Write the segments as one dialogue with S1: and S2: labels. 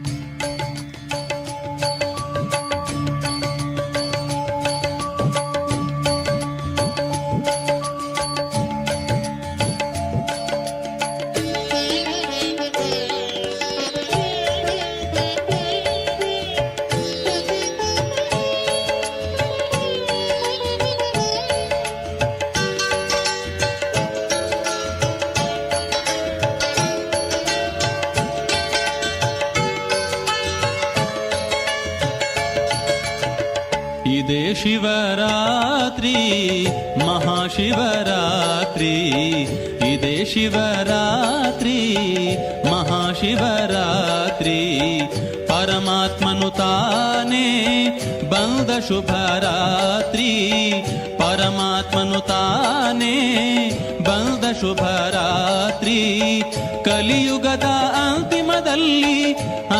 S1: ಇದೇ ಪರಮಾತ್ಮನು ತಾನೇ ಬಂದ ಶುಭರಾತ್ರಿ ಪರಮಾತ್ಮನು ತಾನೇ. ಬಂದ ಶುಭರಾತ್ರಿ ಕಲಿಯುಗದ ಅಂತಿಮದಲ್ಲಿ,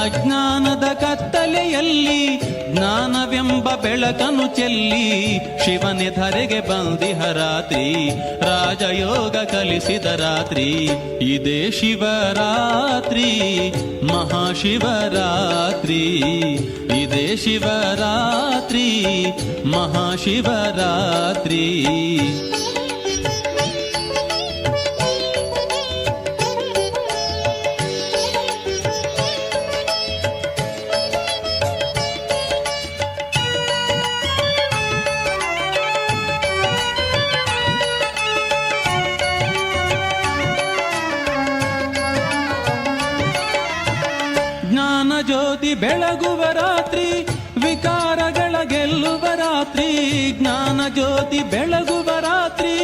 S1: ಅಜ್ಞಾನದ ಕತ್ತಲೆಯಲ್ಲಿ, ಜ್ಞಾನವೆಂಬ ಬೆಳಕನು ಚೆಲ್ಲಿ, ಶಿವನೆ ಧರೆಗೆ ಬಂದಿಹ ರಾತ್ರಿ, ರಾಜಯೋಗ ಕಲಿಸಿದ ರಾತ್ರಿ. ಇದೇ ಶಿವರಾತ್ರಿ, ಮಹಾಶಿವರಾತ್ರಿ. ಇದೇ ಶಿವರಾತ್ರಿ, ಮಹಾಶಿವರಾತ್ರಿ. ಜ್ಞಾನ ಜ್ಯೋತಿ ಬೆಳಗುವ ರಾತ್ರಿ ವಿಕಾರಗಳ ಗೆಲ್ಲುವ ರಾತ್ರಿ, ಜ್ಞಾನ ಜ್ಯೋತಿ ಬೆಳಗುವ ರಾತ್ರಿ,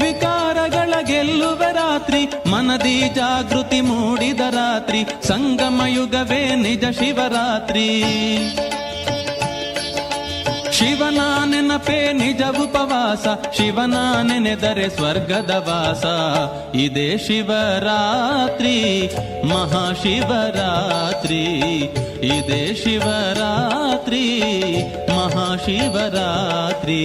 S1: ವಿಕಾರಗಳ ಗೆಲ್ಲುವ ರಾತ್ರಿ, ಮನದಿ ಜಾಗೃತಿ ಮೂಡಿದ ರಾತ್ರಿ, ಸಂಗಮ ಯುಗವೇ ನಿಜ ಶಿವರಾತ್ರಿ. ಶಿವನ ನೆನಪೇ ನಿಜ ಉಪವಾಸ ಶಿವನ ನೆನೆದರೆ ಸ್ವರ್ಗದ ವಾಸ ಇದೇ ಶಿವರಾತ್ರಿ ಮಹಾಶಿವರಾತ್ರಿ ಇದೇ ಶಿವರಾತ್ರಿ ಮಹಾಶಿವರಾತ್ರಿ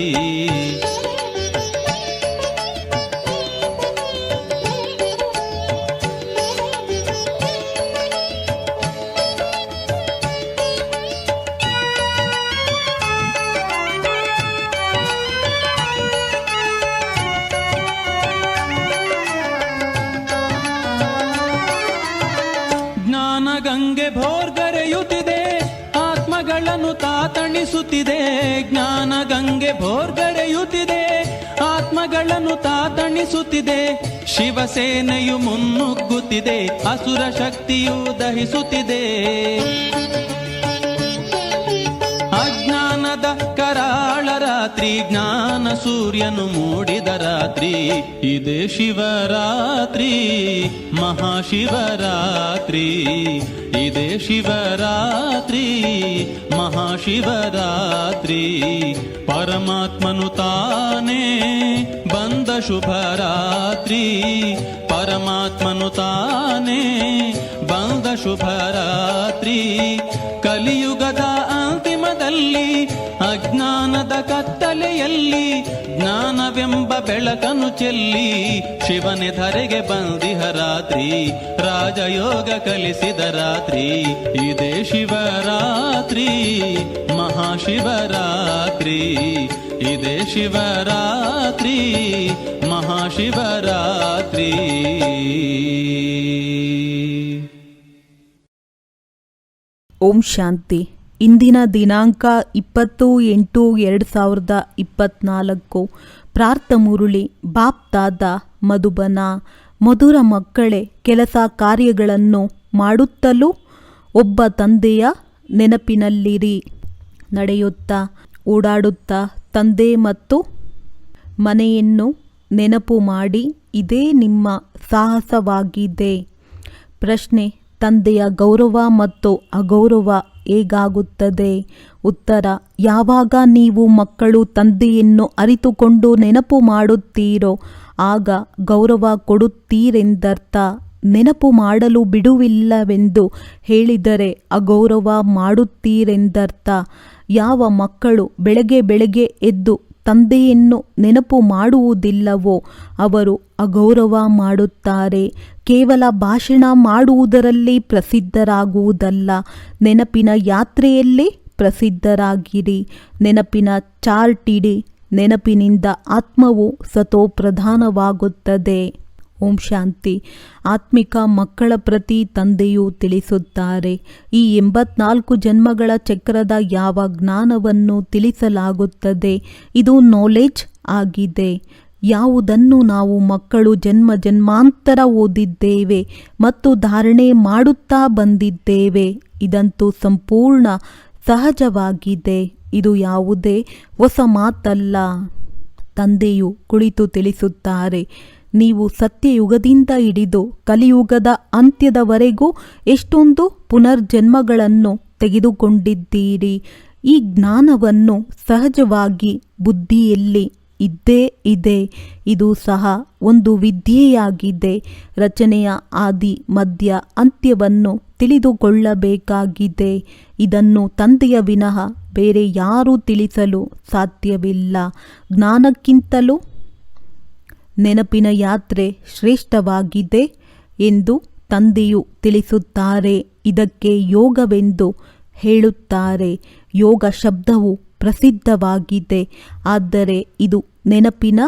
S1: ತಾತಣಿಸುತ್ತಿದೆ ಶಿವಸೇನೆಯು ಮುನ್ನುಗ್ಗುತ್ತಿದೆ, ಅಸುರ ಶಕ್ತಿಯು ದಹಿಸುತ್ತಿದೆ. ಅಜ್ಞಾನದ ಕರಾಳ ರಾತ್ರಿ, ಜ್ಞಾನ ಸೂರ್ಯನು ಮೂಡಿದ ರಾತ್ರಿ, ಇದೆ ಶಿವರಾತ್ರಿ, ಮಹಾಶಿವರಾತ್ರಿ, ಇದೆ ಶಿವರಾತ್ರಿ. ಮಹಾಶಿವರಾತ್ರಿ ಪರಮಾತ್ಮನು ತಾನೇ ಬಂದ ಶುಭರಾತ್ರಿ ಪರಮಾತ್ಮನು ತಾನೇ ಬಂದ ಶುಭರಾತ್ರಿ ಕಲಿಯುಗದ ಅಂತಿಮದಲ್ಲಿ ಅಜ್ಞಾನದ ಕತ್ತಲೆಯಲ್ಲಿ, ಜ್ಞಾನವೆಂಬ ಬೆಳಕನು ಚೆಲ್ಲಿ, ಶಿವನೆ ಧರೆಗೆ ಬಂದಿಹ ರಾತ್ರಿ ರಾಜಯೋಗ ಕಲಿಸಿದ ರಾತ್ರಿ, ಇದೇ ಶಿವರಾತ್ರಿ, ಮಹಾಶಿವರಾತ್ರಿ, ಇದೇ ಶಿವರಾತ್ರಿ, ಮಹಾಶಿವರಾತ್ರಿ.
S2: ಓಂ ಶಾಂತಿ. ಇಂದಿನ ದಿನಾಂಕ ಇಪ್ಪತ್ತು ಎಂಟು ಎರಡು ಸಾವಿರದ ಇಪ್ಪತ್ನಾಲ್ಕು. ಪ್ರಾರ್ಥ ಮುರುಳಿ ಬಾಪ್ತಾದ ಮಧುಬನ, ಮಧುರ ಮಕ್ಕಳೇ, ಕೆಲಸ ಕಾರ್ಯಗಳನ್ನು ಮಾಡುತ್ತಲೂ ಒಬ್ಬ ತಂದೆಯ ನೆನಪಿನಲ್ಲಿರಿ. ನಡೆಯುತ್ತಾ, ಓಡಾಡುತ್ತಾ ತಂದೆ ಮತ್ತು ಮನೆಯನ್ನು ನೆನಪು ಮಾಡಿ, ಇದೇ ನಿಮ್ಮ ಸಾಹಸವಾಗಿದೆ. ಪ್ರಶ್ನೆ, ತಂದೆಯ ಗೌರವ ಮತ್ತು ಅಗೌರವ ಹೇಗಾಗುತ್ತದೆ? ಉತ್ತರ, ಯಾವಾಗ ನೀವು ಮಕ್ಕಳು ತಂದೆಯನ್ನು ಅರಿತುಕೊಂಡು ನೆನಪು ಮಾಡುತ್ತೀರೋ, ಆಗ ಗೌರವ ಕೊಡುತ್ತೀರೆಂದರ್ಥ, ನೆನಪು ಮಾಡಲು ಬಿಡುವಿಲ್ಲವೆಂದು ಹೇಳಿದರೆ ಅಗೌರವ ಮಾಡುತ್ತೀರೆಂದರ್ಥ, ಯಾವ ಮಕ್ಕಳು ಬೆಳಗ್ಗೆ ಬೆಳಗ್ಗೆ ಎದ್ದು ತಂದೆಯನ್ನು ನೆನಪು ಮಾಡುವುದಿಲ್ಲವೋ? ಅವರು ಅಗೌರವ ಮಾಡುತ್ತಾರೆ. ಕೇವಲ ಭಾಷಣ ಮಾಡುವುದರಲ್ಲಿ ಪ್ರಸಿದ್ಧರಾಗುವುದಲ್ಲ. ನೆನಪಿನ ಯಾತ್ರೆಯಲ್ಲಿ ಪ್ರಸಿದ್ಧರಾಗಿರಿ. ನೆನಪಿನ ಚಾರ್ಟಿಡಿ ನೆನಪಿನಿಂದ ಆತ್ಮವು ಸತೋಪ್ರಧಾನವಾಗುತ್ತದೆ. ಓಂ ಶಾಂತಿ. ಆತ್ಮಿಕ ಮಕ್ಕಳ ಪ್ರತಿ ತಂದೆಯು ತಿಳಿಸುತ್ತಾರೆ. ಈ ಎಂಬತ್ನಾಲ್ಕು ಜನ್ಮಗಳ ಚಕ್ರದ ಯಾವ ಜ್ಞಾನವನ್ನು ತಿಳಿಸಲಾಗುತ್ತದೆ? ಇದು ನಾಲೆಜ್ ಆಗಿದೆ. ಯಾವುದನ್ನು ನಾವು ಮಕ್ಕಳು ಜನ್ಮ ಜನ್ಮಾಂತರ ಓದಿದ್ದೇವೆ ಮತ್ತು ಧಾರಣೆ ಮಾಡುತ್ತಾ ಬಂದಿದ್ದೇವೆ? ಇದಂತೂ ಸಂಪೂರ್ಣ ಸಹಜವಾಗಿದೆ. ಇದು ಯಾವುದೇ ಹೊಸ ಮಾತಲ್ಲ. ತಂದೆಯು ಕುಳಿತು ತಿಳಿಸುತ್ತಾರೆ. ನೀವು ಸತ್ಯಯುಗದಿಂದ ಹಿಡಿದು ಕಲಿಯುಗದ ಅಂತ್ಯದವರೆಗೂ ಎಷ್ಟೊಂದು ಪುನರ್ಜನ್ಮಗಳನ್ನು ತೆಗೆದುಕೊಂಡಿದ್ದೀರಿ. ಈ ಜ್ಞಾನವನ್ನು ಸಹಜವಾಗಿ ಬುದ್ಧಿಯಲ್ಲಿ ಇದ್ದೇ ಇದೆ. ಇದು ಸಹ ಒಂದು ವಿದ್ಯೆಯಾಗಿದೆ. ರಚನೆಯ ಆದಿ, ಮಧ್ಯ, ಅಂತ್ಯವನ್ನು ತಿಳಿದುಕೊಳ್ಳಬೇಕಾಗಿದೆ. ಇದನ್ನು ತಂದೆಯ ವಿನಃ ಬೇರೆ ಯಾರೂ ತಿಳಿಸಲು ಸಾಧ್ಯವಿಲ್ಲ. ಜ್ಞಾನಕ್ಕಿಂತಲೂ ನೆನಪಿನ ಯಾತ್ರೆ ಶ್ರೇಷ್ಠವಾಗಿದೆ ಎಂದು ತಂದೆಯು ತಿಳಿಸುತ್ತಾರೆ. ಇದಕ್ಕೆ ಯೋಗವೆಂದು ಹೇಳುತ್ತಾರೆ. ಯೋಗ ಶಬ್ದವು ಪ್ರಸಿದ್ಧವಾಗಿದೆ, ಆದರೆ ಇದು ನೆನಪಿನ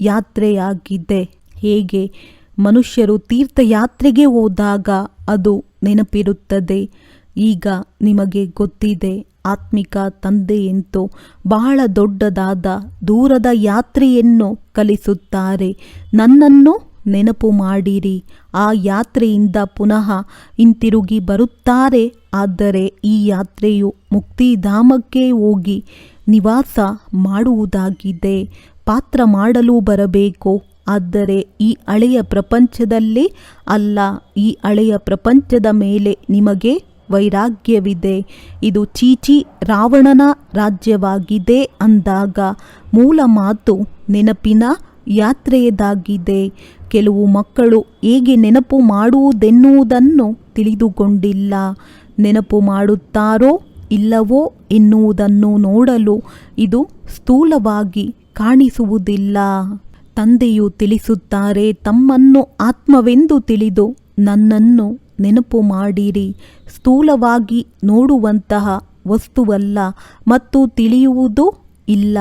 S2: ಯಾತ್ರೆಯಾಗಿದೆ. ಹೇಗೆ? ಮನುಷ್ಯರು ತೀರ್ಥಯಾತ್ರೆಗೆ ಹೋದಾಗ ಅದು ನೆನಪಿರುತ್ತದೆ. ಈಗ ನಿಮಗೆ ಗೊತ್ತಿದೆ ಆತ್ಮಿಕ ತಂದೆಯಂತು ಬಹಳ ದೊಡ್ಡದಾದ ದೂರದ ಯಾತ್ರೆಯನ್ನು ಕಲಿಸುತ್ತಾರೆ. ನನ್ನನ್ನು ನೆನಪು ಮಾಡಿರಿ. ಆ ಯಾತ್ರೆಯಿಂದ ಪುನಃ ಹಿಂತಿರುಗಿ ಬರುತ್ತಾರೆ. ಆದರೆ ಈ ಯಾತ್ರೆಯು ಮುಕ್ತಿಧಾಮಕ್ಕೆ ಹೋಗಿ ನಿವಾಸ ಮಾಡುವುದಾಗಿದೆ. ಪಾತ್ರ ಮಾಡಲು ಬರಬೇಕು. ಆದರೆ ಈ ಹಳೆಯ ಪ್ರಪಂಚದಲ್ಲಿ ಅಲ್ಲ. ಈ ಹಳೆಯ ಪ್ರಪಂಚದ ಮೇಲೆ ನಿಮಗೆ ವೈರಾಗ್ಯವಿದೆ. ಇದು ಚೀಚಿ ರಾವಣನ ರಾಜ್ಯವಾಗಿದೆ ಅಂದಾಗ ಮೂಲ ಮಾತು ನೆನಪಿನ ಯಾತ್ರೆಯದಾಗಿದೆ. ಕೆಲವು ಮಕ್ಕಳು ಹೇಗೆ ನೆನಪು ಮಾಡುವುದೆನ್ನುವುದನ್ನು ತಿಳಿದುಕೊಂಡಿಲ್ಲ. ನೆನಪು ಮಾಡುತ್ತಾರೋ ಇಲ್ಲವೋ ಎನ್ನುವುದನ್ನು ನೋಡಲು ಇದು ಸ್ಥೂಲವಾಗಿ ಕಾಣಿಸುವುದಿಲ್ಲ. ತಂದೆಯು ತಿಳಿಸುತ್ತಾರೆ, ತಮ್ಮನ್ನು ಆತ್ಮವೆಂದು ತಿಳಿದು ನನ್ನನ್ನು ನೆನಪು ಮಾಡಿರಿ. ಸ್ಥೂಲವಾಗಿ ನೋಡುವಂತಹ ವಸ್ತುವಲ್ಲ ಮತ್ತು ತಿಳಿಯುವುದು ಇಲ್ಲ.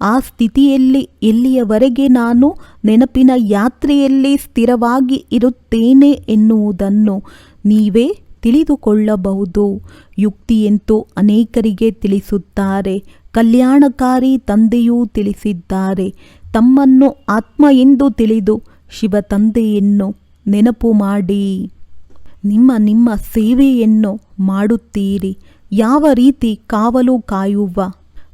S2: ಆ ಸ್ಥಿತಿಯಲ್ಲಿ ಎಲ್ಲಿಯವರೆಗೆ ನಾನು ನೆನಪಿನ ಯಾತ್ರೆಯಲ್ಲಿ ಸ್ಥಿರವಾಗಿ ಇರುತ್ತೇನೆ ಎನ್ನುವುದನ್ನು ನೀವೇ ತಿಳಿದುಕೊಳ್ಳಬಹುದು. ಯುಕ್ತಿಯಂತೂ ಅನೇಕರಿಗೆ ತಿಳಿಸುತ್ತಾರೆ. ಕಲ್ಯಾಣಕಾರಿ ತಂದೆಯೂ ತಿಳಿಸಿದ್ದಾರೆ. ತಮ್ಮನ್ನು ಆತ್ಮ ಎಂದು ತಿಳಿದು ಶಿವ ತಂದೆಯನ್ನು ನೆನಪು ಮಾಡಿ. ನಿಮ್ಮ ನಿಮ್ಮ ಸೇವೆಯನ್ನು ಮಾಡುತ್ತೀರಿ. ಯಾವ ರೀತಿ ಕಾವಲು ಕಾಯುವ?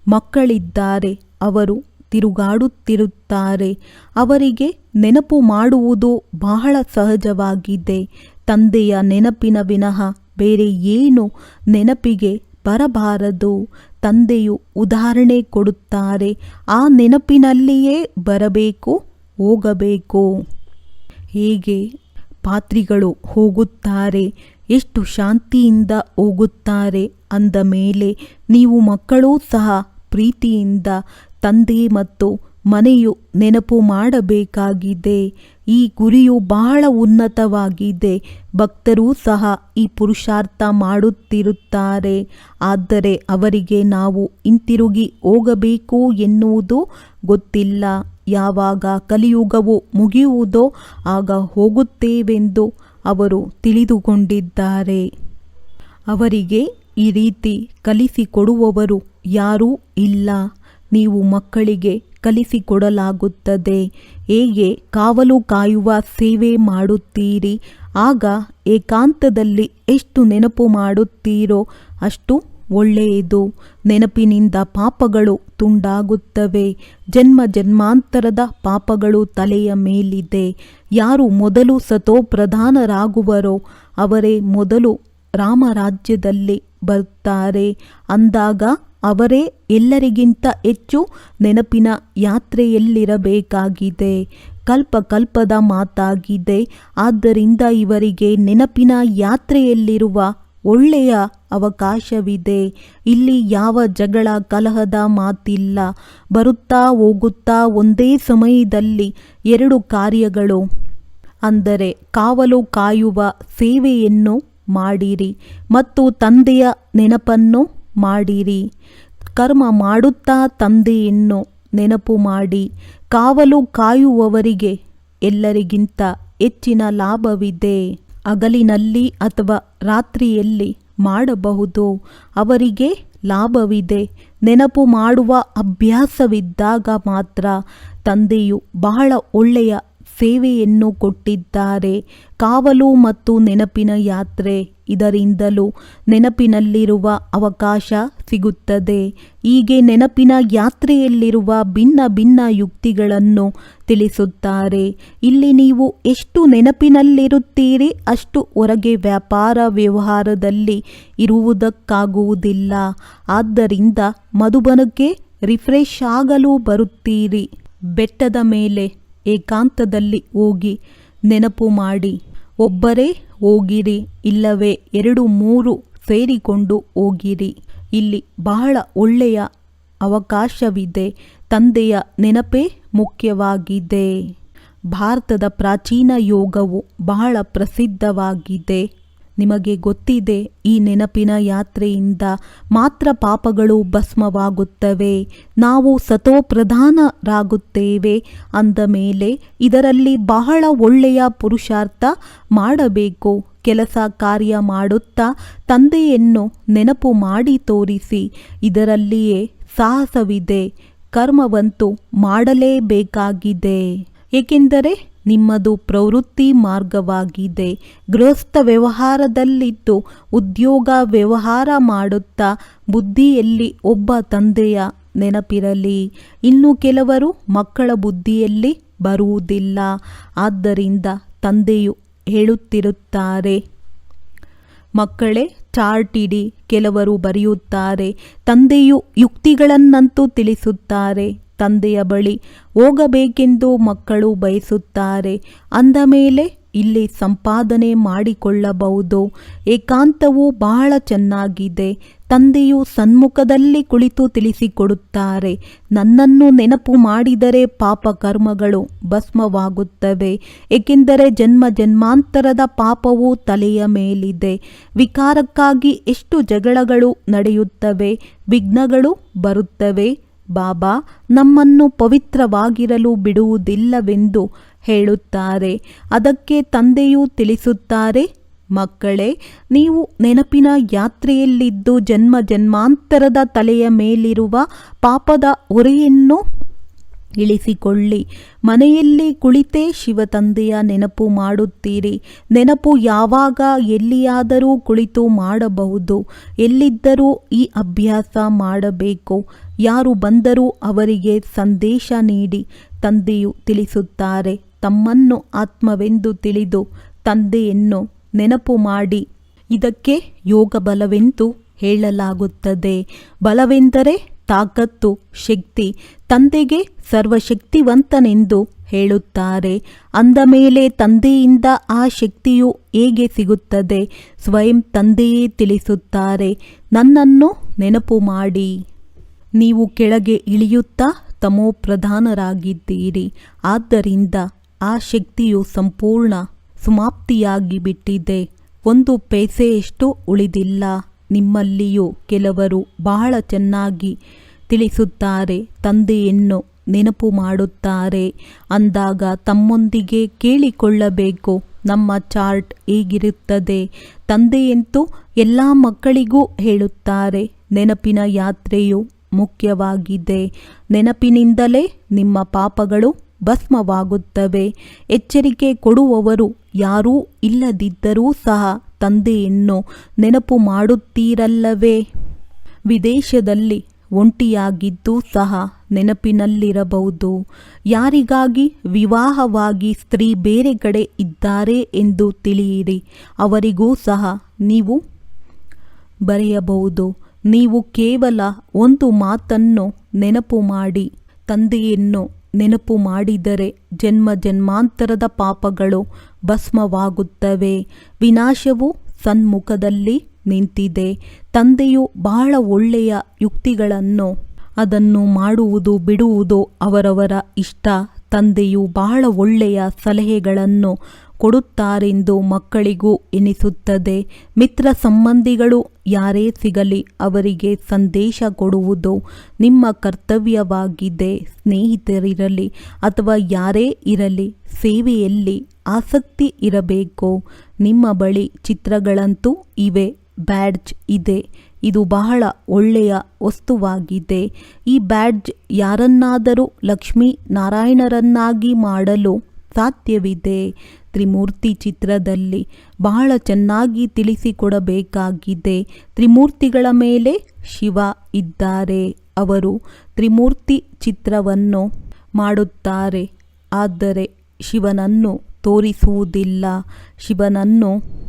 S2: ಮಕ್ಕಳಿದ್ದಾರೆ, ಅವರು ತಿರುಗಾಡುತ್ತಿರುತ್ತಾರೆ. ಅವರಿಗೆ ನೆನಪು ಮಾಡುವುದು ಬಹಳ ಸಹಜವಾಗಿದೆ. ತಂದೆಯ ನೆನಪಿನ ವಿನಃ ಬೇರೆ ಏನು ನೆನಪಿಗೆ ಬರಬಾರದು. ತಂದೆಯು ಉದಾಹರಣೆ ಕೊಡುತ್ತಾರೆ, ಆ ನೆನಪಿನಲ್ಲಿಯೇ ಬರಬೇಕು, ಹೋಗಬೇಕು. ಹೇಗೆ ಪಾತ್ರಿಗಳು ಹೋಗುತ್ತಾರೆ, ಎಷ್ಟು ಶಾಂತಿಯಿಂದ ಹೋಗುತ್ತಾರೆ ಅಂದ ಮೇಲೆ ನೀವು ಮಕ್ಕಳೂ ಸಹ ಪ್ರೀತಿಯಿಂದ ತಂದೆ ಮತ್ತು ಮನೆಯು ನೆನಪು ಮಾಡಬೇಕಾಗಿದೆ. ಈ ಗುರಿಯು ಬಹಳ ಉನ್ನತವಾಗಿದೆ. ಭಕ್ತರೂ ಸಹ ಈ ಪುರುಷಾರ್ಥ ಮಾಡುತ್ತಿರುತ್ತಾರೆ. ಆದರೆ ಅವರಿಗೆ ನಾವು ಹಿಂತಿರುಗಿ ಹೋಗಬೇಕು ಎನ್ನುವುದು ಗೊತ್ತಿಲ್ಲ. ಯಾವಾಗ ಕಲಿಯುಗವು ಮುಗಿಯುವುದೋ ಆಗ ಹೋಗುತ್ತೇವೆಂದು ಅವರು ತಿಳಿದುಕೊಂಡಿದ್ದಾರೆ. ಅವರಿಗೆ ಈ ರೀತಿ ಕಲಿಸಿಕೊಡುವವರು ಯಾರೂ ಇಲ್ಲ. ನೀವು ಮಕ್ಕಳಿಗೆ ಕಲಿಸಿಕೊಡಲಾಗುತ್ತದೆ. ಹೇಗೆ ಕಾವಲು ಕಾಯುವ ಸೇವೆ ಮಾಡುತ್ತೀರಿ? ಆಗ ಏಕಾಂತದಲ್ಲಿ ಎಷ್ಟು ನೆನಪು ಮಾಡುತ್ತೀರೋ ಅಷ್ಟು ಒಳ್ಳೆಯದು. ನೆನಪಿನಿಂದ ಪಾಪಗಳು ತುಂಡಾಗುತ್ತವೆ. ಜನ್ಮ ಜನ್ಮಾಂತರದ ಪಾಪಗಳು ತಲೆಯ ಮೇಲಿದೆ. ಯಾರು ಮೊದಲು ಸತೋ ಪ್ರಧಾನರಾಗುವರೋ ಅವರೇ ಮೊದಲು ರಾಮರಾಜ್ಯದಲ್ಲಿ ಬರುತ್ತಾರೆ ಅಂದಾಗ ಅವರೇ ಎಲ್ಲರಿಗಿಂತ ಹೆಚ್ಚು ನೆನಪಿನ ಯಾತ್ರೆಯಲ್ಲಿರಬೇಕಾಗಿದೆ. ಕಲ್ಪ ಕಲ್ಪದ ಮಾತಾಗಿದೆ. ಆದ್ದರಿಂದ ಇವರಿಗೆ ನೆನಪಿನ ಯಾತ್ರೆಯಲ್ಲಿರುವ ಒಳ್ಳೆಯ ಅವಕಾಶವಿದೆ. ಇಲ್ಲಿ ಯಾವ ಜಗಳ ಕಲಹದ ಮಾತಿಲ್ಲ. ಬರುತ್ತಾ ಹೋಗುತ್ತಾ ಒಂದೇ ಸಮಯದಲ್ಲಿ ಎರಡು ಕಾರ್ಯಗಳು. ಅಂದರೆ ಕಾವಲು ಕಾಯುವ ಸೇವೆಯನ್ನು ಮಾಡಿರಿ ಮತ್ತು ತಂದೆಯ ನೆನಪನ್ನು ಮಾಡಿರಿ. ಕರ್ಮ ಮಾಡುತ್ತಾ ತಂದೆಯನ್ನು ನೆನಪು ಮಾಡಿ. ಕಾವಲು ಕಾಯುವವರಿಗೆ ಎಲ್ಲರಿಗಿಂತ ಹೆಚ್ಚಿನ ಲಾಭವಿದೆ. ಹಗಲಿನಲ್ಲಿ ಅಥವಾ ರಾತ್ರಿಯಲ್ಲಿ ಮಾಡಬಹುದು ಅವರಿಗೆ ಲಾಭವಿದೆ. ನೆನಪು ಮಾಡುವ ಅಭ್ಯಾಸವಿದ್ದಾಗ ಮಾತ್ರ ತಂದೆಯು ಬಹಳ ಒಳ್ಳೆಯ ಸೇವೆಯನ್ನು ಕೊಟ್ಟಿದ್ದಾರೆ. ಕಾವಲು ಮತ್ತು ನೆನಪಿನ ಯಾತ್ರೆ ಇದರಿಂದಲೂ ನೆನಪಿನಲ್ಲಿರುವ ಅವಕಾಶ ಸಿಗುತ್ತದೆ. ಹೀಗೆ ನೆನಪಿನ ಯಾತ್ರೆಯಲ್ಲಿರುವ ಭಿನ್ನ ಭಿನ್ನ ಯುಕ್ತಿಗಳನ್ನು ತಿಳಿಸುತ್ತಾರೆ. ಇಲ್ಲಿ ನೀವು ಎಷ್ಟು ನೆನಪಿನಲ್ಲಿರುತ್ತೀರಿ, ಅಷ್ಟು ಹೊರಗೆ ವ್ಯಾಪಾರ ವ್ಯವಹಾರದಲ್ಲಿ ಇರುವುದಕ್ಕಾಗುವುದಿಲ್ಲ. ಆದ್ದರಿಂದ ಮಧುಬನಕ್ಕೆ ರಿಫ್ರೆಶ್ ಆಗಲು ಬರುತ್ತೀರಿ. ಬೆಟ್ಟದ ಮೇಲೆ ಏಕಾಂತದಲ್ಲಿ ಹೋಗಿ ನೆನಪು ಮಾಡಿ, ಒಬ್ಬರೇ ಹೋಗಿರಿ ಇಲ್ಲವೇ ಎರಡು ಮೂರು ಸೇರಿಕೊಂಡು ಹೋಗಿರಿ. ಇಲ್ಲಿ ಬಹಳ ಒಳ್ಳೆಯ ಅವಕಾಶವಿದೆ, ತಂದೆಯ ನೆನಪೇ ಮುಖ್ಯವಾಗಿದೆ. ಭಾರತದ ಪ್ರಾಚೀನ ಯೋಗವು ಬಹಳ ಪ್ರಸಿದ್ಧವಾಗಿದೆ. ನಿಮಗೆ ಗೊತ್ತಿದೆ, ಈ ನೆನಪಿನ ಯಾತ್ರೆಯಿಂದ ಮಾತ್ರ ಪಾಪಗಳು ಭಸ್ಮವಾಗುತ್ತವೆ. ನಾವು ಸತೋಪ್ರಧಾನರಾಗುತ್ತೇವೆ. ಅಂದ ಮೇಲೆ, ಇದರಲ್ಲಿ ಬಹಳ ಒಳ್ಳೆಯ ಪುರುಷಾರ್ಥ ಮಾಡಬೇಕು. ಕೆಲಸ ಕಾರ್ಯ ಮಾಡುತ್ತಾ ತಂದೆಯನ್ನು ನೆನಪು ಮಾಡಿ ತೋರಿಸಿ, ಇದರಲ್ಲಿಯೇ ಸಾಹಸವಿದೆ. ಕರ್ಮವಂತೂ ಮಾಡಲೇಬೇಕಾಗಿದೆ. ಏಕೆಂದರೆ ನಿಮ್ಮದು ಪ್ರವೃತ್ತಿ ಮಾರ್ಗವಾಗಿದೆ. ಗೃಹಸ್ಥ ವ್ಯವಹಾರದಲ್ಲಿದ್ದು ಉದ್ಯೋಗ ವ್ಯವಹಾರ ಮಾಡುತ್ತಾ ಬುದ್ಧಿಯಲ್ಲಿ ಒಬ್ಬ ತಂದೆಯ ನೆನಪಿರಲಿ. ಇನ್ನು ಕೆಲವರು ಮಕ್ಕಳ ಬುದ್ಧಿಯಲ್ಲಿ ಬರುವುದಿಲ್ಲ. ಆದ್ದರಿಂದ ತಂದೆಯು ಹೇಳುತ್ತಿರುತ್ತಾರೆ, ಮಕ್ಕಳೇ ಚಾರ್ಟಿಡಿ ಕೆಲವರು ಬರೆಯುತ್ತಾರೆ. ತಂದೆಯು ಯುಕ್ತಿಗಳನ್ನಂತೂ ತಿಳಿಸುತ್ತಾರೆ. ತಂದೆಯ ಬಳಿ ಹೋಗಬೇಕೆಂದು ಮಕ್ಕಳು ಬಯಸುತ್ತಾರೆ. ಅಂದ ಮೇಲೆ ಇಲ್ಲಿ ಸಂಪಾದನೆ ಮಾಡಿಕೊಳ್ಳಬಹುದು. ಏಕಾಂತವು ಬಹಳ ಚೆನ್ನಾಗಿದೆ. ತಂದೆಯು ಸನ್ಮುಖದಲ್ಲಿ ಕುಳಿತು ತಿಳಿಸಿಕೊಡುತ್ತಾರೆ. ನನ್ನನ್ನು ನೆನಪು ಮಾಡಿದರೆ ಪಾಪ ಕರ್ಮಗಳು ಭಸ್ಮವಾಗುತ್ತವೆ. ಏಕೆಂದರೆ ಜನ್ಮ ಜನ್ಮಾಂತರದ ಪಾಪವು ತಲೆಯ ಮೇಲಿದೆ. ವಿಕಾರಕ್ಕಾಗಿ ಎಷ್ಟು ಜಗಳಗಳು ನಡೆಯುತ್ತವೆ, ವಿಘ್ನಗಳು ಬರುತ್ತವೆ. ಬಾಬಾ, ನಮ್ಮನ್ನು ಪವಿತ್ರವಾಗಿರಲು ಬಿಡುವುದಿಲ್ಲವೆಂದು ಹೇಳುತ್ತಾರೆ. ಅದಕ್ಕೆ ತಂದೆಯೂ ತಿಳಿಸುತ್ತಾರೆ, ಮಕ್ಕಳೇ, ನೀವು ನೆನಪಿನ ಯಾತ್ರೆಯಲ್ಲಿದ್ದು ಜನ್ಮ ಜನ್ಮಾಂತರದ ತಲೆಯ ಮೇಲಿರುವ ಪಾಪದ ಹೊರೆಯನ್ನು ಇಳಿಸಿಕೊಳ್ಳಿ. ಮನೆಯಲ್ಲಿ ಕುಳಿತೇ ಶಿವತಂದೆಯ ನೆನಪು ಮಾಡುತ್ತೀರಿ. ನೆನಪು ಯಾವಾಗ ಎಲ್ಲಿಯಾದರೂ ಕುಳಿತು ಮಾಡಬಹುದು. ಎಲ್ಲಿದ್ದರೂ ಈ ಅಭ್ಯಾಸ ಮಾಡಬೇಕು. ಯಾರು ಬಂದರೂ ಅವರಿಗೆ ಸಂದೇಶ ನೀಡಿ. ತಂದೆಯು ತಿಳಿಸುತ್ತಾರೆ, ತಮ್ಮನ್ನು ಆತ್ಮವೆಂದು ತಿಳಿದು ತಂದೆಯನ್ನು ನೆನಪು ಮಾಡಿ. ಇದಕ್ಕೆ ಯೋಗ ಬಲವೆಂದು ಹೇಳಲಾಗುತ್ತದೆ. ಬಲವೆಂದರೆ ತಾಕತ್ತು, ಶಕ್ತಿ. ತಂದೆಗೆ ಸರ್ವಶಕ್ತಿವಂತನೆಂದು ಹೇಳುತ್ತಾರೆ. ಅಂದ ಮೇಲೆ ತಂದೆಯಿಂದ ಆ ಶಕ್ತಿಯು ಹೇಗೆ ಸಿಗುತ್ತದೆ? ಸ್ವಯಂ ತಂದೆಯೇ ತಿಳಿಸುತ್ತಾರೆ. ನನ್ನನ್ನು ನೆನಪು ಮಾಡಿ. ನೀವು ಕೆಳಗೆ ಇಳಿಯುತ್ತಾ ತಮೋ ಪ್ರಧಾನರಾಗಿದ್ದೀರಿ. ಆದ್ದರಿಂದ ಆ ಶಕ್ತಿಯು ಸಂಪೂರ್ಣ ಸಮಾಪ್ತಿಯಾಗಿ ಬಿಟ್ಟಿದೆ ಒಂದು ಪೈಸೆಯಷ್ಟು ಉಳಿದಿಲ್ಲ. ನಿಮ್ಮಲ್ಲಿಯೂ ಕೆಲವರು ಬಹಳ ಚೆನ್ನಾಗಿ ತಿಳಿಸುತ್ತಾರೆ, ತಂದೆಯನ್ನು ನೆನಪು ಮಾಡುತ್ತಾರೆ. ಅಂದಾಗ ತಮ್ಮೊಂದಿಗೆ ಕೇಳಿಕೊಳ್ಳಬೇಕು, ನಮ್ಮ ಚಾರ್ಟ್ ಹೇಗಿರುತ್ತದೆ? ತಂದೆಯಂತೂ ಎಲ್ಲ ಮಕ್ಕಳಿಗೂ ಹೇಳುತ್ತಾರೆ, ನೆನಪಿನ ಯಾತ್ರೆಯು ಮುಖ್ಯವಾಗಿದೆ. ನೆನಪಿನಿಂದಲೇ ನಿಮ್ಮ ಪಾಪಗಳು ಭಸ್ಮವಾಗುತ್ತವೆ. ಎಚ್ಚರಿಕೆ ಕೊಡುವವರು ಯಾರೂ ಇಲ್ಲದಿದ್ದರೂ ಸಹ ತಂದೆಯನ್ನು ನೆನಪು ಮಾಡುತ್ತೀರಲ್ಲವೇ? ವಿದೇಶದಲ್ಲಿ ಒಂಟಿಯಾಗಿದ್ದು ಸಹ ನೆನಪಿನಲ್ಲಿರಬಹುದು. ಯಾರಿಗಾಗಿ ವಿವಾಹವಾಗಿ ಸ್ತ್ರೀ ಬೇರೆ ಕಡೆ ಇದ್ದಾರೆ ಎಂದು ತಿಳಿಯಿರಿ, ಅವರಿಗೂ ಸಹ ನೀವು ಬರೆಯಬಹುದು. ನೀವು ಕೇವಲ ಒಂದು ಮಾತನ್ನು ನೆನಪು ಮಾಡಿ, ತಂದೆಯನ್ನು ನೆನಪು ಮಾಡಿದರೆ ಜನ್ಮ ಜನ್ಮಾಂತರದ ಪಾಪಗಳು ಭಸ್ಮವಾಗುತ್ತವೆ. ವಿನಾಶವು ಸನ್ಮುಖದಲ್ಲಿ ನಿಂತಿದೆ. ತಂದೆಯು ಬಹಳ ಒಳ್ಳೆಯ ಯುಕ್ತಿಗಳನ್ನು ಅದನ್ನು ಮಾಡುವುದು, ಬಿಡುವುದು ಅವರವರ ಇಷ್ಟ. ತಂದೆಯು ಬಹಳ ಒಳ್ಳೆಯ ಸಲಹೆಗಳನ್ನು ಕೊಡುತ್ತಾರೆಂದು ಮಕ್ಕಳಿಗೂ ಎನಿಸುತ್ತದೆ. ಮಿತ್ರ ಸಂಬಂಧಿಗಳು ಯಾರೇ ಸಿಗಲಿ ಅವರಿಗೆ ಸಂದೇಶ ಕೊಡುವುದು ನಿಮ್ಮ ಕರ್ತವ್ಯವಾಗಿದೆ. ಸ್ನೇಹಿತರಿರಲಿ ಅಥವಾ ಯಾರೇ ಇರಲಿ ಸೇವೆಯಲ್ಲಿ ಆಸಕ್ತಿ ಇರಬೇಕು. ನಿಮ್ಮ ಬಳಿ ಚಿತ್ರಗಳಂತೂ ಇವೆ. ಬ್ಯಾಡ್ಜ್ ಇದೆ. ಇದು ಬಹಳ ಒಳ್ಳೆಯ ವಸ್ತುವಾಗಿದೆ. ಈ ಬ್ಯಾಡ್ಜ್ ಯಾರನ್ನಾದರೂ ಲಕ್ಷ್ಮೀ ನಾರಾಯಣರನ್ನಾಗಿ ಮಾಡಲು ಸಾಧ್ಯವಿದೆ. ತ್ರಿಮೂರ್ತಿ ಚಿತ್ರದಲ್ಲಿ ಬಹಳ ಚೆನ್ನಾಗಿ ತಿಳಿಸಿಕೊಡಬೇಕಾಗಿದೆ. ತ್ರಿಮೂರ್ತಿಗಳ ಮೇಲೆ ಶಿವ ಇದ್ದಾರೆ. ಅವರು ತ್ರಿಮೂರ್ತಿ ಚಿತ್ರವನ್ನು ಮಾಡುತ್ತಾರೆ. ಆದರೆ ಶಿವನನ್ನು ತೋರಿಸುವುದಿಲ್ಲ. ಶಿವನನ್ನು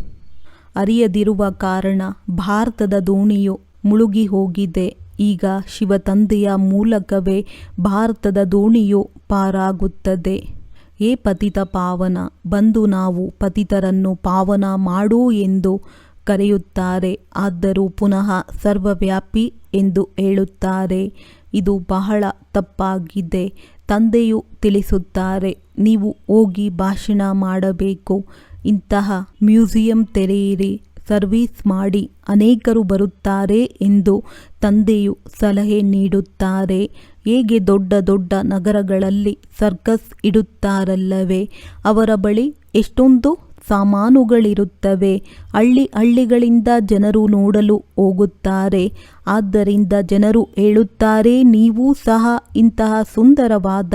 S2: ಅರಿಯದಿರುವ ಕಾರಣ ಭಾರತದ ದೋಣಿಯು ಮುಳುಗಿ ಹೋಗಿದೆ. ಈಗ ಶಿವತಂದೆಯ ಮೂಲಕವೇ ಭಾರತದ ದೋಣಿಯು ಪಾರಾಗುತ್ತದೆ. ಏ ಪತಿತ ಪಾವನ, ಬಂದು ನಾವು ಪತಿತರನ್ನು ಪಾವನ ಮಾಡು ಎಂದು ಕರೆಯುತ್ತಾರೆ. ಆದರೂ ಪುನಃ ಸರ್ವವ್ಯಾಪಿ ಎಂದು ಹೇಳುತ್ತಾರೆ. ಇದು ಬಹಳ ತಪ್ಪಾಗಿದೆ, ತಂದೆಯು ತಿಳಿಸುತ್ತಾರೆ. ನೀವು ಹೋಗಿ ಭಾಷಣ ಮಾಡಬೇಕು. ಇಂತಹ ಮ್ಯೂಸಿಯಂ ತೆರೆಯಿರಿ, ಸರ್ವೀಸ್ ಮಾಡಿ, ಅನೇಕರು ಬರುತ್ತಾರೆ ಎಂದು ತಂದೆಯು ಸಲಹೆ ನೀಡುತ್ತಾರೆ. ಹೇಗೆ ದೊಡ್ಡ ದೊಡ್ಡ ನಗರಗಳಲ್ಲಿ ಸರ್ಕಸ್ ಇಡುತ್ತಾರಲ್ಲವೇ, ಅವರ ಬಳಿ ಎಷ್ಟೊಂದು ಸಾಮಾನುಗಳಿರುತ್ತವೆ, ಹಳ್ಳಿ ಹಳ್ಳಿಗಳಿಂದ ಜನರು ನೋಡಲು ಹೋಗುತ್ತಾರೆ. ಆದ್ದರಿಂದ ಜನರು ಹೇಳುತ್ತಾರೆ, ನೀವು ಸಹ ಇಂತಹ ಸುಂದರವಾದ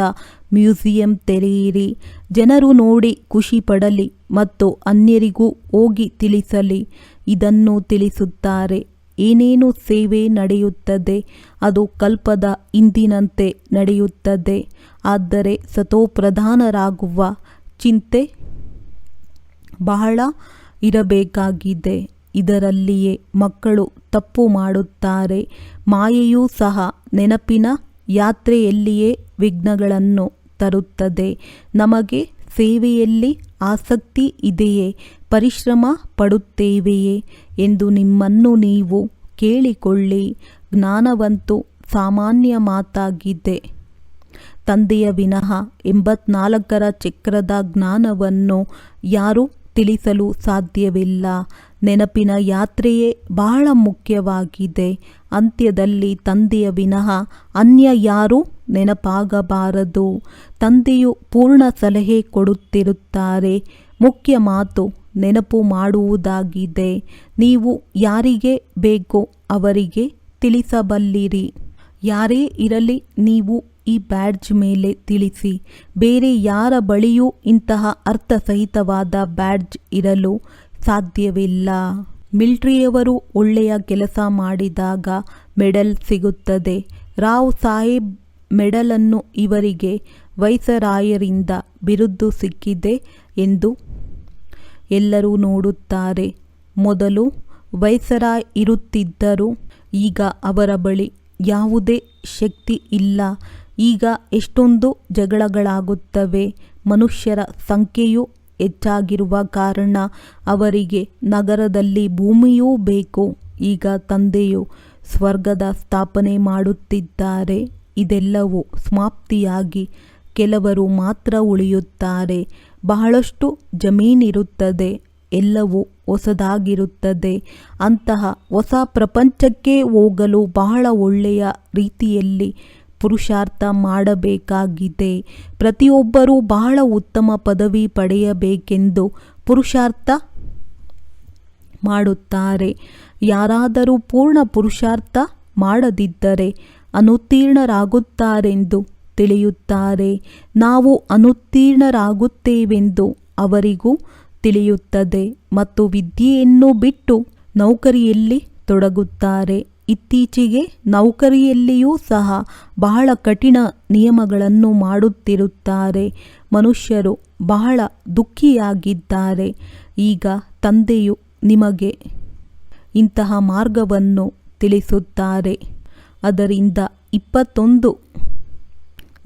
S2: ಮ್ಯೂಸಿಯಂ ತೆರೆಯಿರಿ. ಜನರು ನೋಡಿ, ಖುಷಿ ಪಡಲಿ ಮತ್ತು ಅನ್ಯರಿಗೂ ಹೋಗಿ ತಿಳಿಸಲಿ. ಇದನ್ನು ತಿಳಿಸುತ್ತಾರೆ. ಏನೇನು ಸೇವೆ ನಡೆಯುತ್ತದೆ? ಅದು ಕಲ್ಪದ ಇಂದಿನಂತೆ ನಡೆಯುತ್ತದೆ. ಆದರೆ ಸತೋಪ್ರಧಾನರಾಗುವ ಚಿಂತೆ ಬಹಳ ಇರಬೇಕಾಗಿದೆ. ಇದರಲ್ಲಿಯೇ ಮಕ್ಕಳು ತಪ್ಪು ಮಾಡುತ್ತಾರೆ. ಮಾಯೆಯೂ ಸಹ ನೆನಪಿನ ಯಾತ್ರೆಯಲ್ಲಿಯೇ ವಿಘ್ನಗಳನ್ನು ತರುತ್ತದೆ. ನಮಗೆ ಸೇವೆಯಲ್ಲಿ ಆಸಕ್ತಿ ಇದೆಯೇ? ಪರಿಶ್ರಮ ಪಡುತ್ತೇವೆಯೇ? ಎಂದು ನಿಮ್ಮನ್ನು ನೀವು ಕೇಳಿಕೊಳ್ಳಿ. ಜ್ಞಾನವಂತೂ ಸಾಮಾನ್ಯ ಮಾತಾಗಿದೆ. ತಂದೆಯ ವಿನಃ ಎಂಬತ್ನಾಲ್ಕರ ಚಕ್ರದ ಜ್ಞಾನವನ್ನು ಯಾರೂ ತಿಳಿಸಲು ಸಾಧ್ಯವಿಲ್ಲ. ನೆನಪಿನ ಯಾತ್ರೆಯೇ ಬಹಳ ಮುಖ್ಯವಾಗಿದೆ. ಅಂತ್ಯದಲ್ಲಿ ತಂದೆಯ ವಿನಃ ಅನ್ಯ ಯಾರೂ ನೆನಪಾಗಬಾರದು. ತಂದೆಯು ಪೂರ್ಣ ಸಲಹೆ ಕೊಡುತ್ತಿರುತ್ತಾರೆ. ಮುಖ್ಯ ಮಾತು ನೆನಪು ಮಾಡುವುದಾಗಿದೆ. ನೀವು ಯಾರಿಗೆ ಬೇಕೋ ಅವರಿಗೆ ತಿಳಿಸಬಲ್ಲಿರಿ. ಯಾರೇ ಇರಲಿ ನೀವು ಈ ಬ್ಯಾಡ್ಜ್ ಮೇಲೆ ತಿಳಿಸಿ. ಬೇರೆ ಯಾರ ಬಳಿಯೂ ಇಂತಹ ಅರ್ಥಸಹಿತವಾದ ಬ್ಯಾಡ್ಜ್ ಇರಲು ಸಾಧ್ಯವಿಲ್ಲ. ಮಿಲ್ಟ್ರಿಯವರು ಒಳ್ಳೆಯ ಕೆಲಸ ಮಾಡಿದಾಗ ಮೆಡಲ್ ಸಿಗುತ್ತದೆ. ರಾವ್ ಸಾಹೇಬ್ ಮೆಡಲನ್ನು ಇವರಿಗೆ ವೈಸರಾಯರಿಂದ ಬಿರುದು ಸಿಕ್ಕಿದೆ ಎಂದು ಎಲ್ಲರೂ ನೋಡುತ್ತಾರೆ. ಮೊದಲು ವೈಸರಾಯ್ ಇರುತ್ತಿದ್ದರು ಈಗ ಅವರ ಬಳಿ ಯಾವುದೇ ಶಕ್ತಿ ಇಲ್ಲ. ಈಗ ಎಷ್ಟೊಂದು ಜಗಳಗಳಾಗುತ್ತವೆ. ಮನುಷ್ಯರ ಸಂಖ್ಯೆಯು ಹೆಚ್ಚಾಗಿರುವ ಕಾರಣ ಅವರಿಗೆ ನಗರದಲ್ಲಿ ಭೂಮಿಯೂ ಬೇಕು. ಈಗ ತಂದೆಯು ಸ್ವರ್ಗದ ಸ್ಥಾಪನೆ ಮಾಡುತ್ತಿದ್ದಾರೆ. ಇದೆಲ್ಲವೂ ಸಮಾಪ್ತಿಯಾಗಿ ಕೆಲವರು ಮಾತ್ರ ಉಳಿಯುತ್ತಾರೆ. ಬಹಳಷ್ಟು ಜಮೀನಿರುತ್ತದೆ, ಎಲ್ಲವೂ ಹೊಸದಾಗಿರುತ್ತದೆ. ಅಂತಹ ಹೊಸ ಪ್ರಪಂಚಕ್ಕೆ ಹೋಗಲು ಬಹಳ ಒಳ್ಳೆಯ ರೀತಿಯಲ್ಲಿ ಪುರುಷಾರ್ಥ ಮಾಡಬೇಕಾಗಿದೆ. ಪ್ರತಿಯೊಬ್ಬರೂ ಬಹಳ ಉತ್ತಮ ಪದವಿ ಪಡೆಯಬೇಕೆಂದು ಪುರುಷಾರ್ಥ ಮಾಡುತ್ತಾರೆ. ಯಾರಾದರೂ ಪೂರ್ಣ ಪುರುಷಾರ್ಥ ಮಾಡದಿದ್ದರೆ ಅನುತ್ತೀರ್ಣರಾಗುತ್ತಾರೆಂದು ತಿಳಿಯುತ್ತಾರೆ. ನಾವು ಅನುತ್ತೀರ್ಣರಾಗುತ್ತೇವೆಂದು ಅವರಿಗೂ ತಿಳಿಯುತ್ತದೆ ಮತ್ತು ವಿದ್ಯೆಯನ್ನು ಬಿಟ್ಟು ನೌಕರಿಯಲ್ಲಿ ತೊಡಗುತ್ತಾರೆ. ಇತ್ತೀಚೆಗೆ ನೌಕರಿಯಲ್ಲಿಯೂ ಸಹ ಬಹಳ ಕಠಿಣ ನಿಯಮಗಳನ್ನು ಮಾಡುತ್ತಿರುತ್ತಾರೆ. ಮನುಷ್ಯರು ಬಹಳ ದುಃಖಿಯಾಗಿದ್ದಾರೆ. ಈಗ ತಂದೆಯು ನಿಮಗೆ ಇಂತಹ ಮಾರ್ಗವನ್ನು ತಿಳಿಸುತ್ತಾರೆ. ಅದರಿಂದ ಇಪ್ಪತ್ತೊಂದು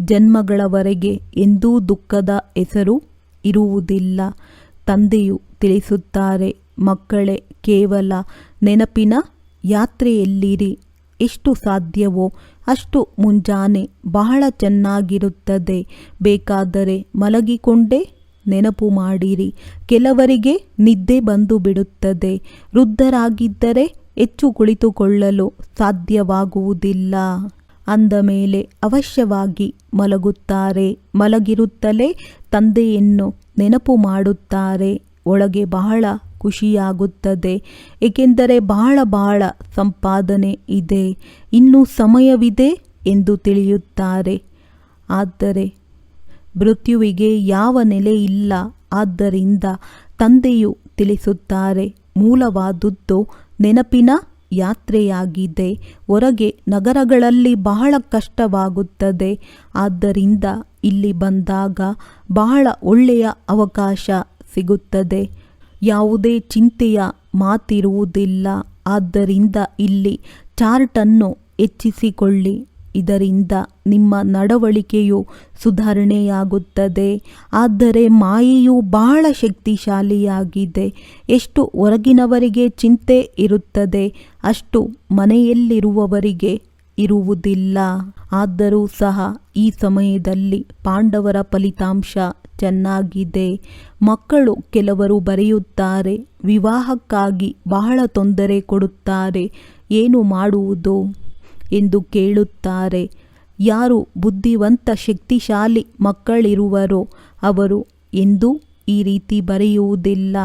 S2: ಜನ್ಮಗಳವರೆಗೆ ಎಂದೂ ದುಃಖದ ಹೆಸರು ಇರುವುದಿಲ್ಲ. ತಂದೆಯು ತಿಳಿಸುತ್ತಾರೆ, ಮಕ್ಕಳೇ, ಕೇವಲ ನೆನಪಿನ ಯಾತ್ರೆಯಲ್ಲಿರಿ. ಎಷ್ಟು ಸಾಧ್ಯವೋ ಅಷ್ಟು ಮುಂಜಾನೆ ಬಹಳ ಚೆನ್ನಾಗಿರುತ್ತದೆ. ಬೇಕಾದರೆ ಮಲಗಿಕೊಂಡೇ ನೆನಪು ಮಾಡಿರಿ. ಕೆಲವರಿಗೆ ನಿದ್ದೆ ಬಂದು ಬಿಡುತ್ತದೆ. ವೃದ್ಧರಾಗಿದ್ದರೆ ಹೆಚ್ಚು ಕುಳಿತುಕೊಳ್ಳಲು ಸಾಧ್ಯವಾಗುವುದಿಲ್ಲ. ಅಂದ ಮೇಲೆ ಅವಶ್ಯವಾಗಿ ಮಲಗುತ್ತಾರೆ. ಮಲಗಿರುತ್ತಲೇ ತಂದೆಯನ್ನು ನೆನಪು ಮಾಡುತ್ತಾರೆ. ಒಳಗೆ ಬಹಳ ಖುಷಿಯಾಗುತ್ತದೆ. ಏಕೆಂದರೆ ಬಹಳ ಬಹಳ ಸಂಪಾದನೆ ಇದೆ. ಇನ್ನೂ ಸಮಯವಿದೆ ಎಂದು ತಿಳಿಯುತ್ತಾರೆ. ಆದರೆ ಮೃತ್ಯುವಿಗೆ ಯಾವ ನೆಲೆ ಇಲ್ಲ. ಆದ್ದರಿಂದ ತಂದೆಯು ತಿಳಿಸುತ್ತಾರೆ, ಮೂಲವಾದುದ್ದು ನೆನಪಿನ ಯಾತ್ರೆಯಾಗಿದೆ. ಹೊರಗೆ ನಗರಗಳಲ್ಲಿ ಬಹಳ ಕಷ್ಟವಾಗುತ್ತದೆ. ಆದ್ದರಿಂದ ಇಲ್ಲಿ ಬಂದಾಗ ಬಹಳ ಒಳ್ಳೆಯ ಅವಕಾಶ ಸಿಗುತ್ತದೆ. ಯಾವುದೇ ಚಿಂತೆಯ ಮಾತಿರುವುದಿಲ್ಲ. ಆದ್ದರಿಂದ ಇಲ್ಲಿ ಚಾರ್ಟನ್ನು ಹೆಚ್ಚಿಸಿಕೊಳ್ಳಿ. ಇದರಿಂದ ನಿಮ್ಮ ನಡವಳಿಕೆಯು ಸುಧಾರಣೆಯಾಗುತ್ತದೆ. ಆದರೆ ಮಾಯೆಯು ಬಹಳ ಶಕ್ತಿಶಾಲಿಯಾಗಿದೆ. ಎಷ್ಟು ಹೊರಗಿನವರಿಗೆ ಚಿಂತೆ ಇರುತ್ತದೆ, ಅಷ್ಟು ಮನೆಯಲ್ಲಿರುವವರಿಗೆ ಇರುವುದಿಲ್ಲ. ಆದರೂ ಸಹ ಈ ಸಮಯದಲ್ಲಿ ಪಾಂಡವರ ಫಲಿತಾಂಶ ಚೆನ್ನಾಗಿದೆ. ಮಕ್ಕಳು ಕೆಲವರು ಬರೆಯುತ್ತಾರೆ, ವಿವಾಹಕ್ಕಾಗಿ ಬಹಳ ತೊಂದರೆ ಕೊಡುತ್ತಾರೆ. ಏನು ಮಾಡುವುದು? ಎಂದು ಕೇಳುತ್ತಾರೆ. ಯಾರು ಬುದ್ಧಿವಂತ, ಶಕ್ತಿಶಾಲಿ ಮಕ್ಕಳಿರುವರೋ ಅವರು ಎಂದೂ ಈ ರೀತಿ ಬರೆಯುವುದಿಲ್ಲ.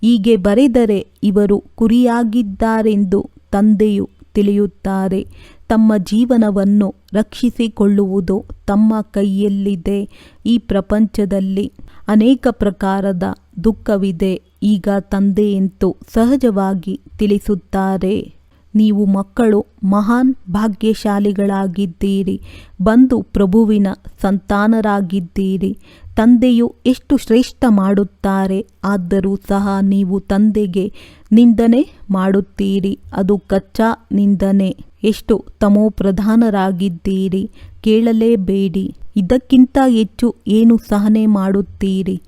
S2: ಹೀಗೆ ಬರೆದರೆ ಇವರು ಕುರಿಯಾಗಿದ್ದಾರೆಂದು ತಂದೆಯು ತಿಳಿಯುತ್ತಾರೆ. ತಮ್ಮ ಜೀವನವನ್ನು ರಕ್ಷಿಸಿಕೊಳ್ಳುವುದು ತಮ್ಮ ಕೈಯಲ್ಲಿದೆ. ಈ ಪ್ರಪಂಚದಲ್ಲಿ ಅನೇಕ ಪ್ರಕಾರದ ದುಃಖವಿದೆ, ಈಗ ತಂದೆಯಂತೂ ಸಹಜವಾಗಿ ತಿಳಿಸುತ್ತಾರೆ. ನೀವು ಮಕ್ಕಳು ಮಹಾನ್ ಭಾಗ್ಯಶಾಲಿಗಳಾಗಿದ್ದೀರಿ. ಬಂದು ಪ್ರಭುವಿನ ಸಂತಾನರಾಗಿದ್ದೀರಿ. ತಂದೆಯು ಎಷ್ಟು ಶ್ರೇಷ್ಠ ಮಾಡುತ್ತಾರೆ, ಆದರೂ ಸಹ ನೀವು ತಂದೆಗೆ ನಿಂದನೆ ಮಾಡುತ್ತೀರಿ. ಅದು ಕಚ್ಚಾ ನಿಂದನೆ. ಎಷ್ಟು ತಮೋಪ್ರಧಾನರಾಗಿದ್ದೀರಿ. ಕೇಳಲೇಬೇಡಿ. ಇದಕ್ಕಿಂತ ಹೆಚ್ಚು ಏನು ಸಹನೆ ಮಾಡುತ್ತೀರಿ?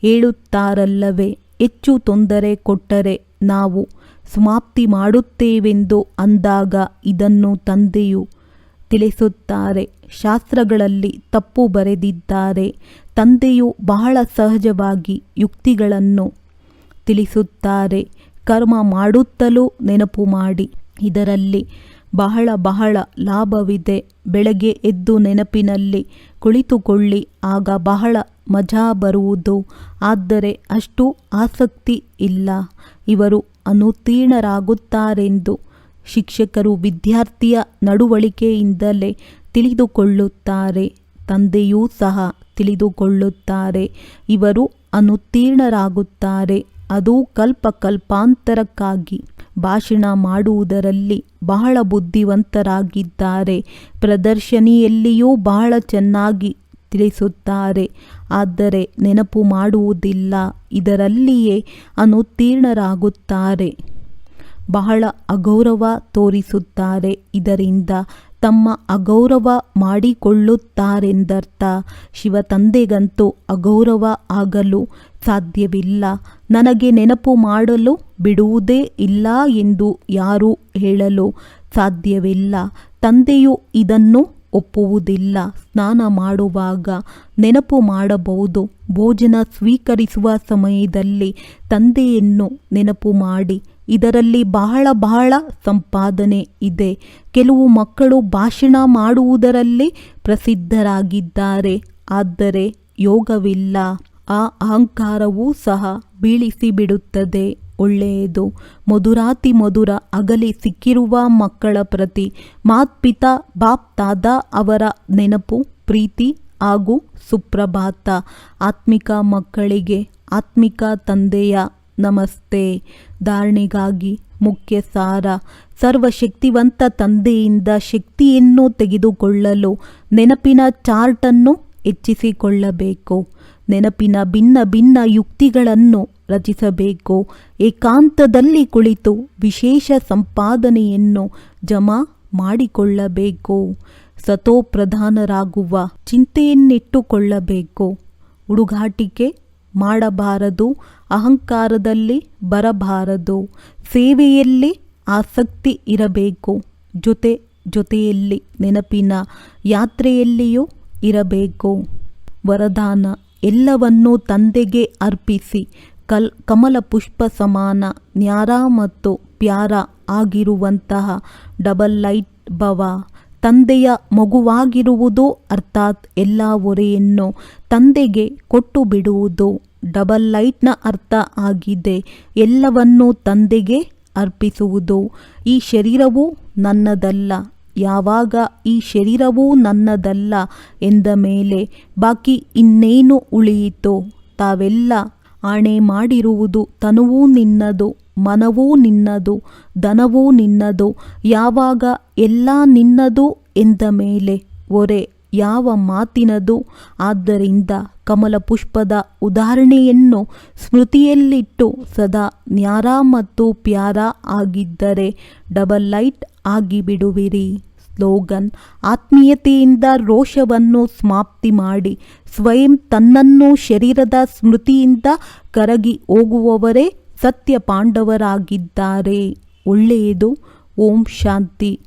S2: ಹೇಳುತ್ತಾರಲ್ಲವೇ, ಹೆಚ್ಚು ತೊಂದರೆ ಕೊಟ್ಟರೆ ನಾವು ಸಮಾಪ್ತಿ ಮಾಡುತ್ತೇವೆಂದು ಅಂದಾಗ ಇದನ್ನು ತಂದೆಯು ತಿಳಿಸುತ್ತಾರೆ. ಶಾಸ್ತ್ರಗಳಲ್ಲಿ ತಪ್ಪು ಬರೆದಿದ್ದಾರೆ. ತಂದೆಯು ಬಹಳ ಸಹಜವಾಗಿ ಯುಕ್ತಿಗಳನ್ನು ತಿಳಿಸುತ್ತಾರೆ. ಕರ್ಮ ಮಾಡುತ್ತಲೂ ನೆನಪು ಮಾಡಿ. ಇದರಲ್ಲಿ ಬಹಳ ಬಹಳ ಲಾಭವಿದೆ. ಬೆಳಗ್ಗೆ ಎದ್ದು ನೆನಪಿನಲ್ಲಿ ಕುಳಿತುಕೊಳ್ಳಿ. ಆಗ ಬಹಳ ಮಜಾ ಬರುವುದು. ಆದರೆ ಅಷ್ಟು ಆಸಕ್ತಿ ಇಲ್ಲ. ಇವರು ಅನುತ್ತೀರ್ಣರಾಗುತ್ತಾರೆಂದು ಶಿಕ್ಷಕರು ವಿದ್ಯಾರ್ಥಿಯ ನಡವಳಿಕೆಯಿಂದಲೇ ತಿಳಿದುಕೊಳ್ಳುತ್ತಾರೆ, ತಂದೆಯೂ ಸಹ ತಿಳಿದುಕೊಳ್ಳುತ್ತಾರೆ. ಇವರು ಅನುತ್ತೀರ್ಣರಾಗುತ್ತಾರೆ ಅದು ಕಲ್ಪ ಕಲ್ಪಾಂತರಕ್ಕಾಗಿ ಭಾಷಣ ಮಾಡುವುದರಲ್ಲಿ ಬಹಳ ಬುದ್ಧಿವಂತರಾಗಿದ್ದಾರೆ, ಪ್ರದರ್ಶನಿಯಲ್ಲಿಯೂ ಬಹಳ ಚೆನ್ನಾಗಿ ತಿಳಿಸುತ್ತಾರೆ. ಆದರೆ ನೆನಪು ಮಾಡುವುದಿಲ್ಲ, ಇದರಲ್ಲಿಯೇ ಅನುತ್ತೀರ್ಣರಾಗುತ್ತಾರೆ. ಬಹಳ ಅಗೌರವ ತೋರಿಸುತ್ತಾರೆ, ಇದರಿಂದ ತಮ್ಮ ಅಗೌರವ ಮಾಡಿಕೊಳ್ಳುತ್ತಾರೆಂದರ್ಥ. ಶಿವ ತಂದೆಗಂತೂ ಅಗೌರವ ಆಗಲು ಸಾಧ್ಯವಿಲ್ಲ. ನನಗೆ ನೆನಪು ಮಾಡಲು ಬಿಡುವುದೇ ಇಲ್ಲ ಎಂದು ಯಾರೂ ಹೇಳಲು ಸಾಧ್ಯವಿಲ್ಲ. ತಂದೆಯು ಇದನ್ನು ಒಪ್ಪುವುದಿಲ್ಲ. ಸ್ನಾನ ಮಾಡುವಾಗ ನೆನಪು ಮಾಡಬಹುದು. ಭೋಜನ ಸ್ವೀಕರಿಸುವ ಸಮಯದಲ್ಲಿ ತಂದೆಯನ್ನು ನೆನಪು ಮಾಡಿ. ಇದರಲ್ಲಿ ಬಹಳ ಬಹಳ ಸಂಪಾದನೆ ಇದೆ. ಕೆಲವು ಮಕ್ಕಳು ಭಾಷಣ ಮಾಡುವುದರಲ್ಲಿ ಪ್ರಸಿದ್ಧರಾಗಿದ್ದಾರೆ. ಆದರೆ ಯೋಗವಿಲ್ಲ. ಆ ಅಹಂಕಾರವೂ ಸಹ ಬೀಳಿಸಿ ಬಿಡುತ್ತದೆ ಒಳ್ಳೆಯದು. ಮಧುರಾತಿ ಮಧುರ ಅಗಲಿ ಸಿಕ್ಕಿರುವ ಮಕ್ಕಳ ಪ್ರತಿ ಮಾತ್ಪಿತಾ ಬಾಪ್ ತಾದ ಅವರ ನೆನಪು, ಪ್ರೀತಿ ಹಾಗೂ ಸುಪ್ರಭಾತ. ಆತ್ಮಿಕ ಮಕ್ಕಳಿಗೆ ಆತ್ಮಿಕ ತಂದೆಯ ನಮಸ್ತೆ. ಧಾರಣೆಗಾಗಿ ಮುಖ್ಯ ಸಾರ. ಸರ್ವಶಕ್ತಿವಂತ ತಂದೆಯಿಂದ ಶಕ್ತಿಯನ್ನು ತೆಗೆದುಕೊಳ್ಳಲು ನೆನಪಿನ ಚಾರ್ಟನ್ನು ಹೆಚ್ಚಿಸಿಕೊಳ್ಳಬೇಕು. ನೆನಪಿನ ಭಿನ್ನ ಭಿನ್ನ ಯುಕ್ತಿಗಳನ್ನು ರಚಿಸಬೇಕು. ಏಕಾಂತದಲ್ಲಿ ಕುಳಿತು ವಿಶೇಷ ಸಂಪಾದನೆಯನ್ನು ಜಮಾ ಮಾಡಿಕೊಳ್ಳಬೇಕು. ಸತೋಪ್ರಧಾನರಾಗುವ ಚಿಂತೆಯನ್ನಿಟ್ಟುಕೊಳ್ಳಬೇಕು. ಹುಡುಗಾಟಿಕೆ ಮಾಡಬಾರದು, ಅಹಂಕಾರದಲ್ಲಿ ಬರಬಾರದು, ಸೇವೆಯಲ್ಲಿ ಆಸಕ್ತಿ ಇರಬೇಕು, ಜೊತೆ ಜೊತೆಯಲ್ಲಿ ನೆನಪಿನ ಯಾತ್ರೆಯಲ್ಲಿಯೂ ಇರಬೇಕು. ವರದಾನ ಎಲ್ಲವನ್ನೂ ತಂದೆಗೆ ಅರ್ಪಿಸಿ ಕಲ್, ಕಮಲ ಪುಷ್ಪ ಸಮಾನ ನ್ಯಾರ ಮತ್ತು ಪ್ಯಾರ ಆಗಿರುವಂತಹ ಡಬಲ್ ಲೈಟ್ ಭವ. ತಂದೆಯ ಮಗುವಾಗಿರುವುದು ಅರ್ಥಾತ್ ಎಲ್ಲ ಹೊರೆಯನ್ನು ತಂದೆಗೆ ಕೊಟ್ಟು ಬಿಡುವುದು ಡಬಲ್ ಲೈಟ್ನ ಅರ್ಥ ಆಗಿದೆ. ಎಲ್ಲವನ್ನೂ ತಂದೆಗೆ ಅರ್ಪಿಸುವುದು ಈ ಶರೀರವು ನನ್ನದಲ್ಲ. ಯಾವಾಗ ಈ ಶರೀರವೂ ನನ್ನದಲ್ಲ ಎಂದ ಮೇಲೆ ಬಾಕಿ ಇನ್ನೇನು ಉಳಿಯಿತು ತಾವೆಲ್ಲ ಆಣೆ ಮಾಡಿರುವುದು ತನುವೂ ನಿನ್ನದು, ಮನವೂ ನಿನ್ನದು, ಧನವೂ ನಿನ್ನದು, ಯಾವಾಗ ಎಲ್ಲ ನಿನ್ನದು ಎಂದ ಮೇಲೆ ಒರೆ ಯಾವ ಮಾತಿನದು. ಆದ್ದರಿಂದ ಕಮಲ ಪುಷ್ಪದ ಉದಾಹರಣೆಯನ್ನು ಸ್ಮೃತಿಯಲ್ಲಿಟ್ಟು ಸದಾ ನ್ಯಾರ ಮತ್ತು ಪ್ಯಾರ ಆಗಿದ್ದರೆ ಡಬಲ್ ಲೈಟ್ ಆಗಿಬಿಡುವಿರಿ. ಸ್ಲೋಗನ್, ಆತ್ಮೀಯತೆಯಿಂದ ರೋಷವನ್ನು ಸಮಾಪ್ತಿ ಮಾಡಿ, ಸ್ವಯಂ ತನ್ನನ್ನು ಶರೀರದ ಸ್ಮೃತಿಯಿಂದ ಕರಗಿ ಹೋಗುವವರೇ ಸತ್ಯ ಪಾಂಡವರಾಗಿದ್ದಾರೆ ಒಳ್ಳೆಯದು. ಓಂ ಶಾಂತಿ.